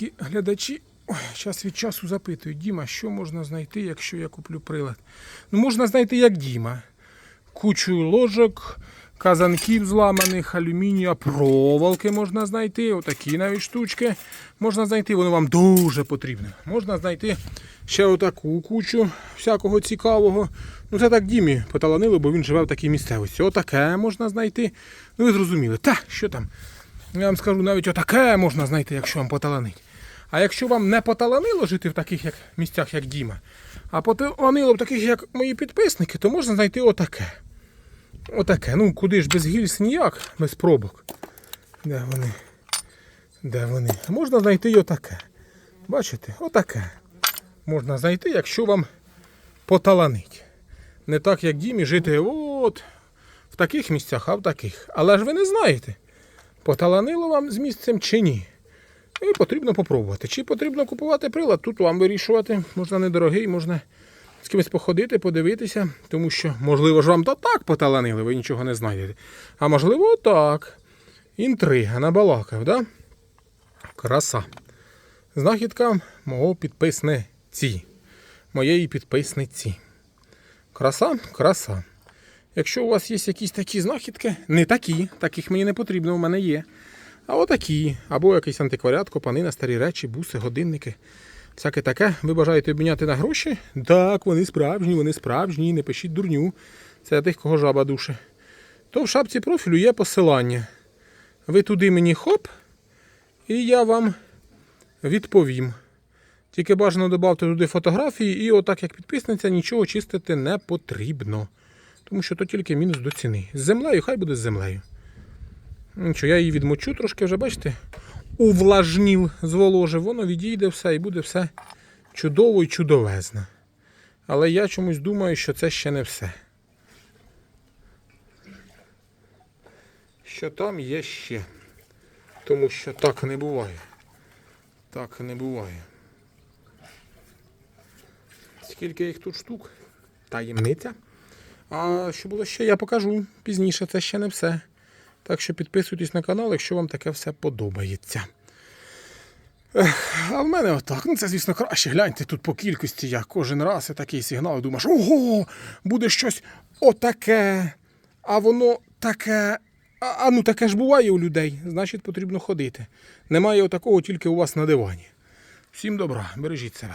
деякі глядачі час від часу запитують, Діма, що можна знайти, якщо я куплю прилад? Ну, можна знайти як Діма. Кучу ложок, казанків зламаних, алюмінія, проволоки можна знайти, отакі навіть штучки. Можна знайти, воно вам дуже потрібно. Можна знайти ще отаку кучу всякого цікавого. Ну це так Дімі поталанило, бо він живе в такій місцевості. Отаке можна знайти. Ну ви зрозуміли. Та, що там? Я вам скажу, навіть отаке можна знайти, якщо вам поталанить. А якщо вам не поталанило жити в таких як, місцях, як Діма, а поталанило в таких, як мої підписники, то можна знайти отаке. Отаке. Ну, куди ж без гільз ніяк, без пробок. Де вони? Де вони? Можна знайти й отаке. Бачите? Отаке. Можна знайти, якщо вам поталанить. Не так, як Дімі, жити от в таких місцях, а в таких. Але ж ви не знаєте, поталанило вам з місцем чи ні. І потрібно попробувати. Чи потрібно купувати прилад, тут вам вирішувати. Можна недорогий, можна з кимось походити, подивитися, тому що, можливо, ж вам то так поталанили, ви нічого не знайдете. А можливо, так. Інтрига набалакав, да? Краса. Знахідка мого підписниці. Моєї підписниці. Краса, краса. Якщо у вас є якісь такі знахідки, не такі, таких мені не потрібно, у мене є. А отакі, або якийсь антикваріат, копанина, старі речі, буси, годинники. Всяке таке. Ви бажаєте обміняти на гроші? Так, вони справжні, вони справжні, не пишіть дурню. Це для тих, кого жаба душе. То в шапці профілю є посилання. Ви туди мені хоп, і я вам відповім. Тільки бажано додати туди фотографії, і отак як підписниця нічого чистити не потрібно. Тому що то тільки мінус до ціни. З землею, хай буде з землею. Нічого, я її відмочу трошки вже, бачите, увлажнів, зволожив, воно відійде все і буде все чудово і чудовезно. Але я чомусь думаю, що це ще не все. Що там є ще. Тому що так не буває. Так не буває. Скільки їх тут штук? Таємниця. А що було ще, я покажу пізніше, це ще не все. Так що підписуйтесь на канал, якщо вам таке все подобається. А в мене отак. Ну це, звісно, краще. Гляньте тут по кількості. Я кожен раз я такий сигнал і думаєш, ого, буде щось отаке. А воно таке. А ну таке ж буває у людей. Значить, потрібно ходити. Немає отакого тільки у вас на дивані. Всім добра, бережіть себе.